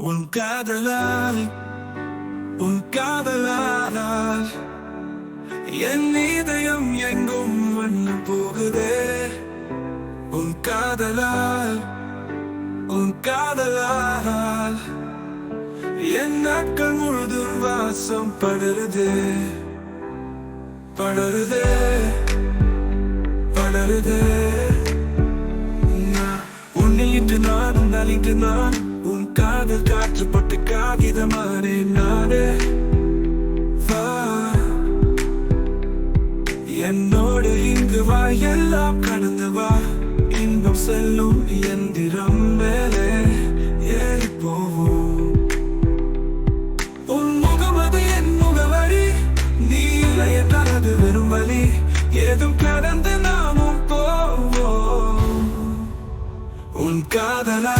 உன் காதலால் உன் காதலால் என் இதயம் எங்கும் வண்ண போகுதே உன் காதலால் உன் காதலால் என் நாட்கள் முழுதும் வாசம் படருதே படருதே படருதே உன்னிட்டு நான் நலிட்டு நான் என்னோடு இங்கு வா எல்லாம் கடந்து வா. இன்பம் செல்லும் எந்திரம் மேலே ஏறி போவோம். உன் முகமது என் முகவரி. நீ இல்லை என்றால் அது வெறும் வழி. ஏதும் கடந்து நாமும் போவோம். உன் காதலா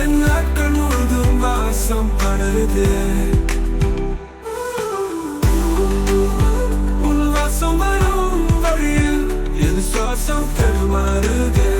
என் நாட்கள் முழுதும் வாசம் படருது. உன் வாசம் வரும் வழியில் என் சுவாசம் பெருமாறுதே.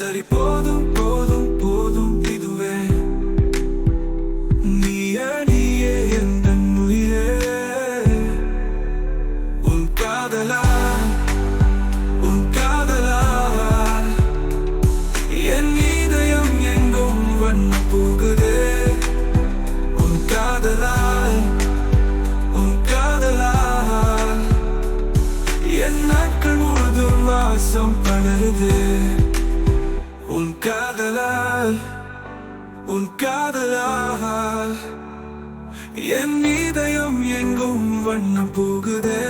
சரி போதும் போதும் போதும் இதுவே. நீயே நீயே எந்த உயிரே உன் காதலா உன் காதலா. என் இதயம் எங்கும் வண்ண உன் காதலாக என் இதயம் எங்கும் வண்ணம் போகுதே.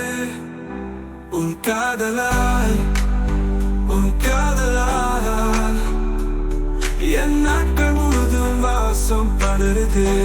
உன் காதலாய் உன் காதலால் என் நாட்கள் முழுதும் வாசம் படருதே.